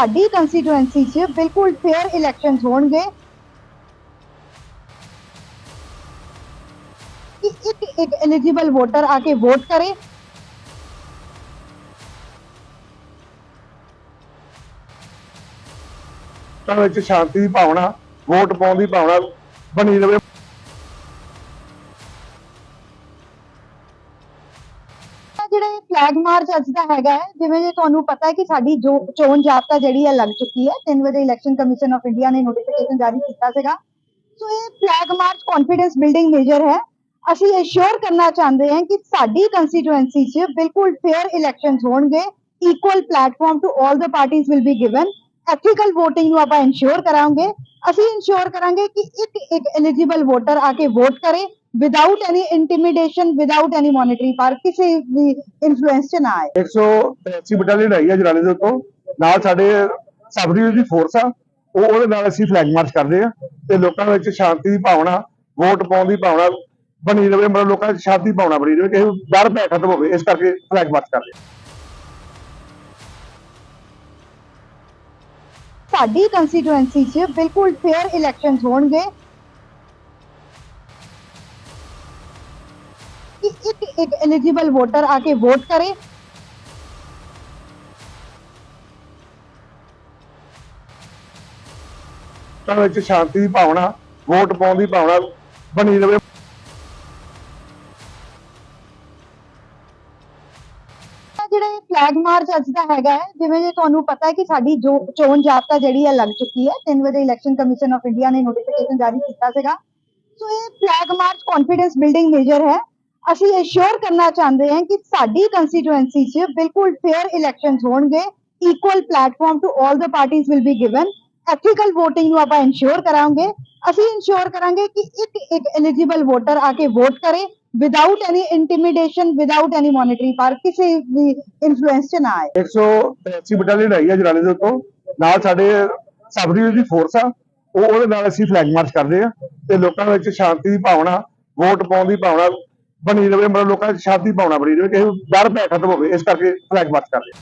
ਸਾਡੀ ਕੰਸਟੀਟੂਐਂਸੀ 'ਚ ਬਿਲਕੁਲ ਫੇਅਰ ਇਲੈਕਸ਼ਨਸ ਹੋਣਗੇ। ਕਿ ਇੱਕ ਇੱਕ ਐਲੀਜੀਬਲ ਵੋਟਰ ਆ ਕੇ ਵੋਟ ਕਰੇ। ਤਾਂ ਵਿੱਚ ਸ਼ਾਂਤੀ ਦੀ ਭਾਵਨਾ, ਵੋਟ ਪਾਉਣ ਦੀ ਭਾਵਨਾ ਬਣੀ ਰਹੇ ਜਿਹੜੇ ਫਲੈਗ ਮਾਰਚ ਅੱਜ ਦਾ ਹੈਗਾ ਹੈ, ਜਿਵੇਂ ਜੇ ਤੁਹਾਨੂੰ ਪਤਾ ਹੈ ਕਿ ਸਾਡੀ ਜੋ ਚੋਣ ਜਾਬਤਾ ਜਿਹੜੀ ਹੈ ਲੱਗ ਚੁੱਕੀ ਹੈ 3 ਵਜੇ ਇਲੈਕਸ਼ਨ ਕਮਿਸ਼ਨ ਆਫ ਇੰਡੀਆ ਨੇ ਨੋਟੀਫਿਕੇਸ਼ਨ ਜਾਰੀ ਕੀਤਾ ਸੀਗਾ। ਸੋ ਇਹ flag march confidence building major ਹੈ। ਅਸੀਂ ਅਸ਼ੋਰ ਕਰਨਾ ਚਾਹੁੰਦੇ ਹਾਂ ਕਿ ਸਾਡੀ ਕੰਸਟੀਟੂਐਂਸੀ 'ਚ ਬਿਲਕੁਲ ਫੇਅਰ ਇਲੈਕਸ਼ਨਸ ਹੋਣਗੇ। ਇਕੁਅਲ ਪਲੇਟਫਾਰਮ ਟੂ 올 ਦ ਪਾਰਟੀਆਂ will be given ethical VOTING ਨੂੰ ਆਪਾਂ ਇਨਸ਼ੋਰ ਕਰਾਂਗੇ। ਅਸੀਂ ਇਨਸ਼ੋਰ ਕਰਾਂਗੇ ਕਿ ਇੱਕ ਇੱਕ ਐਲੀਜੀਬਲ ਵੋਟਰ ਆ ਕੇ ਵੋਟ ਕਰੇ। Without any intimidation without any monetary ਪਾਰ ਕਿਸੇ ਵੀ ਇਨਫਲੂਐਂਸ ਚ ਨਾ ਆਏ। 183 ਬਟਾਲੀਅਨ ਆਈ ਹੈ ਜਰਾਲੇ ਦੇ ਉੱਤੋਂ। ਨਾਲ ਸਾਡੇ ਸਬ ਡਿਵੀਜ਼ਨ ਦੀ ਫੋਰਸ ਆ ਉਹ ਉਹਦੇ ਨਾਲ ਅਸੀਂ ਫਲੈਗ ਮਾਰਚ ਕਰਦੇ ਆ ਤੇ ਲੋਕਾਂ ਵਿੱਚ ਸ਼ਾਂਤੀ ਦੀ ਭਾਵਨਾ ਵੋਟ ਪਾਉਣ ਦੀ ਭਾਵਨਾ ਬਣੀ ਰਵੇ ਮਤਲਬ ਲੋਕਾਂ 'ਚ ਸ਼ਾਂਤੀ ਭਾਵਨਾ ਬਣੀ ਰਵੇ ਕਿ ਡਰ ਭੈ ਖਤਮ ਹੋਵੇ ਇਸ ਕਰਕੇ ਫਲੈਗ ਮਾਰਚ ਕਰਦੇ ਆ। ਸਾਡੀ ਕੰਸਟੀਟੂਐਂਸੀ 'ਚ ਬਿਲਕੁਲ ਫੇਅਰ ਇਲੈਕਸ਼ਨਸ ਹੋਣਗੇ। ਇੱਕ ਐਲੀਜੀਬਲ ਵੋਟਰ ਆ ਕੇ ਵੋਟ ਕਰੇ। ਤਾਂ ਵਿੱਚ ਸ਼ਾਂਤੀ ਦੀ ਭਾਵਨਾ ਵੋਟ ਪਾਉਣ ਦੀ ਭਾਵਨਾ ਬਣੀ ਰਵੇ। ਇਹ ਜਿਹੜੇ ਫਲੈਗ ਮਾਰਚ ਅੱਜ ਦਾ ਹੈਗਾ ਹੈ ਜਿਵੇਂ ਜੇ ਤੁਹਾਨੂੰ ਪਤਾ ਹੈ ਕਿ ਸਾਡੀ ਜੋ ਚੋਣ ਜਾਬਤਾ ਜਿਹੜੀ ਹੈ ਲੱਗ ਚੁੱਕੀ ਹੈ 3 ਵਜੇ ਇਲੈਕਸ਼ਨ ਕਮਿਸ਼ਨ ਆਫ ਇੰਡੀਆ ਨੇ ਨੋਟੀਫਿਕੇਸ਼ਨ ਜਾਰੀ ਕੀਤਾ ਸੀਗਾ। ਸੋ ਇਹ flag march confidence building major ਹੈ। ਅਸੀਂ ਅਸ਼ੋਰ ਕਰਨਾ ਚਾਹੁੰਦੇ ਹਾਂ ਕਿ ਸਾਡੀ ਕੰਸਟੀਟੂਐਂਸੀ 'ਚ ਬਿਲਕੁਲ ਫੇਅਰ ਇਲੈਕਸ਼ਨਸ ਹੋਣਗੇ ਇਕੁਅਲ ਪਲੇਟਫਾਰਮ ਟੂ 올 ਦ ਪਾਰਟੀਆਂ will be given ethical VOTING ਨੂੰ ਆਪਾਂ ਇਨਸ਼ੋਰ ਕਰਾਂਗੇ, ਅਸੀਂ ਇਨਸ਼ੋਰ ਕਰਾਂਗੇ ਕਿ ਇੱਕ ਇੱਕ ਐਲੀਜੀਬਲ ਵੋਟਰ ਆ ਕੇ ਵੋਟ ਕਰੇ without any intimidation without any monetary ਪਾਰ ਕਿਸੇ ਵੀ ਇਨਫਲੂਐਂਸ ਚ ਨਾ ਆਏ। 183 ਬਟਾਲੀਅਨ ਆਈ ਹੈ ਜਰਾਲੇ ਦੇ ਉੱਤੋਂ, ਨਾਲ ਸਾਡੇ ਸਬ ਡਿਵੀਜ਼ਨ ਦੀ ਫੋਰਸ ਆ, ਉਹ ਉਹਦੇ ਨਾਲ ਅਸੀਂ ਫਲੈਗ ਮਾਰਚ ਕਰਦੇ ਆ ਤੇ ਲੋਕਾਂ ਵਿੱਚ ਸ਼ਾਂਤੀ ਦੀ ਭਾਵਨਾ, ਵੋਟ ਪਾਉਣ ਦੀ ਭਾਵਨਾ ਬਣੀ ਰਵੇ ਮਤਲਬ ਲੋਕਾਂ 'ਚ ਸ਼ਾਂਤੀ ਦੀ ਭਾਵਨਾ ਬਣੀ ਰਵੇ ਕਿ ਡਰ ਭੈ ਖਤਮ ਹੋਵੇ ਇਸ ਕਰਕੇ ਫਲੈਗ ਮਾਰਚ ਕਰਦੇ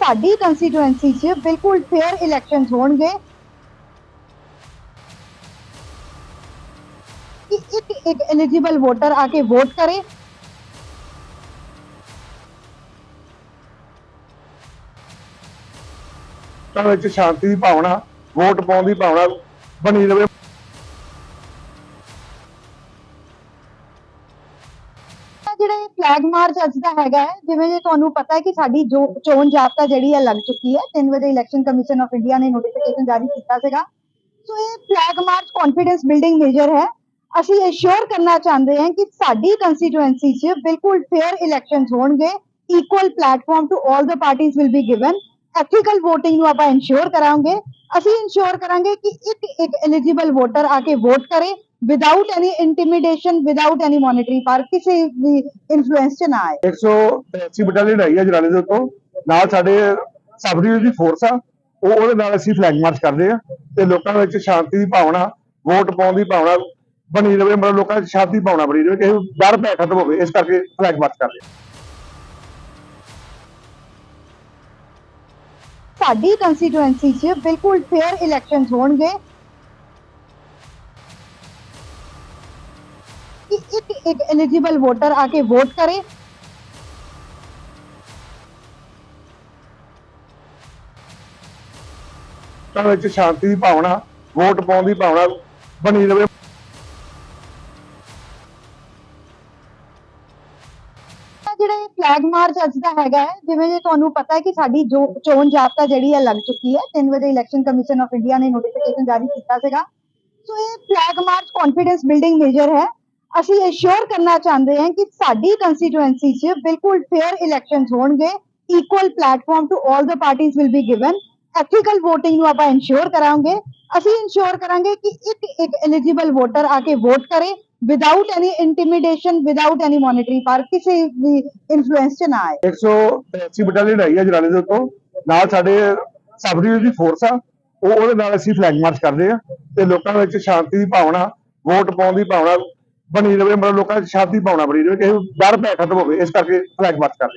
ਸਾਡੀ ਕੰਸਟੀਟੂਐਂਸੀ 'ਚ ਬਿਲਕੁਲ ਫੇਅਰ ਇਲੈਕਸ਼ਨਸ ਹੋਣਗੇ। ਕਿ ਇੱਕ ਇੱਕ ਐਲੀਜੀਬਲ ਵੋਟਰ ਆ ਕੇ ਵੋਟ ਕਰੇ। ਤਾਂ ਵਿੱਚ ਸ਼ਾਂਤੀ ਦੀ ਭਾਵਨਾ ਵੋਟ ਪਾਉਣ ਦੀ ਭਾਵਨਾ ਬਣੀ ਰਵੇ। ਜਿਹੜੇ ਫਲੈਗ ਮਾਰਚ ਅੱਜ ਦਾ ਹੈਗਾ ਹੈ, ਜਿਵੇਂ ਜੇ ਤੁਹਾਨੂੰ ਪਤਾ ਹੈ ਕਿ ਸਾਡੀ ਜੋ ਚੋਣ ਜਾਬਤਾ ਜਿਹੜੀ ਹੈ ਲੱਗ ਚੁੱਕੀ ਹੈ 3 ਵਜੇ ਇਲੈਕਸ਼ਨ ਕਮਿਸ਼ਨ ਆਫ ਇੰਡੀਆ ਨੇ ਨੋਟੀਫਿਕੇਸ਼ਨ ਜਾਰੀ ਕੀਤਾ ਸੀਗਾ। ਸੋ ਇਹ flag march confidence building major ਹੈ। ਅਸੀਂ ਅਸ਼ੋਰ ਕਰਨਾ ਚਾਹੁੰਦੇ ਹਾਂ ਕਿ ਸਾਡੀ ਕੰਸਟੀਟੂਐਂਸੀ 'ਚ ਬਿਲਕੁਲ ਫੇਅਰ ਇਲੈਕਸ਼ਨਸ ਹੋਣਗੇ। ਇਕੁਅਲ ਪਲੇਟਫਾਰਮ ਟੂ 올 ਦ ਪਾਰਟੀਆਂ will be given ethical VOTING ਨੂੰ ਆਪਾਂ ਇਨਸ਼ੋਰ ਕਰਾਂਗੇ। ਅਸੀਂ ਇਨਸ਼ੋਰ ਕਰਾਂਗੇ ਕਿ ਇੱਕ ਇੱਕ ਐਲੀਜੀਬਲ ਵੋਟਰ ਆ ਕੇ ਵੋਟ ਕਰੇ। Without any intimidation without any monetary ਪਾਰ ਕਿਸੇ ਵੀ ਇਨਫਲੂਐਂਸ ਚ ਨਾ ਆਏ। 183 ਬਟਾਲੀਅਨ ਆਈ ਹੈ ਜਰਾਲੇ ਦੇ ਉੱਤੋਂ। ਨਾਲ ਸਾਡੇ ਸਬ ਡਿਵੀਜ਼ਨ ਦੀ ਫੋਰਸ ਆ ਉਹ ਉਹਦੇ ਨਾਲ ਅਸੀਂ ਫਲੈਗ ਮਾਰਚ ਕਰਦੇ ਆ ਤੇ ਲੋਕਾਂ ਵਿੱਚ ਸ਼ਾਂਤੀ ਦੀ ਭਾਵਨਾ ਵੋਟ ਪਾਉਣ ਦੀ ਭਾਵਨਾ ਬਣੀ ਰਵੇ ਮਤਲਬ ਲੋਕਾਂ 'ਚ ਸ਼ਾਂਤੀ ਭਾਵਨਾ ਬਣੀ ਰਵੇ ਕਿ ਡਰ ਭੈ ਖਤਮ ਹੋਵੇ ਇਸ ਕਰਕੇ ਫਲੈਗ ਮਾਰਚ ਕਰਦੇ ਆ। ਸਾਡੀ ਕੰਸਟੀਟੂਐਂਸੀ 'ਚ ਬਿਲਕੁਲ ਫੇਅਰ ਇਲੈਕਸ਼ਨਸ ਹੋਣਗੇ। ਇੱਕ ਐਲੀਜੀਬਲ ਵੋਟਰ ਆ ਕੇ ਵੋਟ ਕਰੇ ਤਾਂ ਵਿੱਚ ਸ਼ਾਂਤੀ ਦੀ ਭਾਵਨਾ ਵੋਟ ਪਾਉਣ ਦੀ ਭਾਵਨਾ ਬਣੀ ਰਵੇ। ਇਹ ਜਿਹੜੇ ਫਲੈਗ ਮਾਰਚ ਅੱਜ ਦਾ ਹੈਗਾ ਹੈ ਜਿਵੇਂ ਜੇ ਤੁਹਾਨੂੰ ਪਤਾ ਹੈ ਕਿ ਸਾਡੀ ਜੋ ਚੋਣ ਜਾਬਤਾ ਜਿਹੜੀ ਹੈ ਲੱਗ ਚੁੱਕੀ ਹੈ 3 ਵਜੇ ਇਲੈਕਸ਼ਨ ਕਮਿਸ਼ਨ ਆਫ ਇੰਡੀਆ ਨੇ ਨੋਟੀਫਿਕੇਸ਼ਨ ਜਾਰੀ ਕੀਤਾ ਸੀਗਾ। ਸੋ ਇਹ flag march confidence building major ਹੈ। ਅਸੀਂ ਅਸ਼ੋਰ ਕਰਨਾ ਚਾਹੁੰਦੇ ਹਾਂ ਕਿ ਸਾਡੀ ਕੰਸਟੀਟੂਐਂਸੀ 'ਚ ਬਿਲਕੁਲ ਫੇਅਰ ਇਲੈਕਸ਼ਨਸ ਹੋਣਗੇ ਇਕੁਅਲ ਪਲੇਟਫਾਰਮ ਟੂ 올 ਦ ਪਾਰਟੀਆਂ will be given ethical VOTING ਨੂੰ ਆਪਾਂ ਇਨਸ਼ੋਰ ਕਰਾਂਗੇ, ਅਸੀਂ ਇਨਸ਼ੋਰ ਕਰਾਂਗੇ ਕਿ ਇੱਕ ਇੱਕ ਐਲੀਜੀਬਲ ਵੋਟਰ ਆ ਕੇ ਵੋਟ ਕਰੇ without any intimidation without any monetary ਪਾਰ ਕਿਸੇ ਵੀ ਇਨਫਲੂਐਂਸ ਚ ਨਾ ਆਏ। 183 ਬਟਾਲੀਅਨ ਆਈ ਹੈ ਜਰਾਲੇ ਦੇ ਉੱਤੋਂ। ਨਾਲ ਸਾਡੇ ਸਬ ਦੀ ਫੋਰਸ ਆ, ਉਹ ਉਹਦੇ ਨਾਲ ਅਸੀਂ ਫਲੈਗ ਮਾਰਚ ਕਰਦੇ ਆ ਤੇ ਲੋਕਾਂ ਵਿੱਚ ਸ਼ਾਂਤੀ ਦੀ ਭਾਵਨਾ, ਵੋਟ ਪਾਉਣ ਦੀ ਭਾਵਨਾ ਬਣੀ ਰਵੇ, ਮਤਲਬ ਲੋਕਾਂ 'ਚ ਸ਼ਾਂਤੀ ਦੀ ਭਾਵਨਾ ਬਣੀ ਰਵੇ ਕਿ ਡਰ ਭੈ ਖਤਮ ਹੋਵੇ, ਇਸ ਕਰਕੇ ਫਲੈਗ ਮਾਰਚ ਕਰਦੇ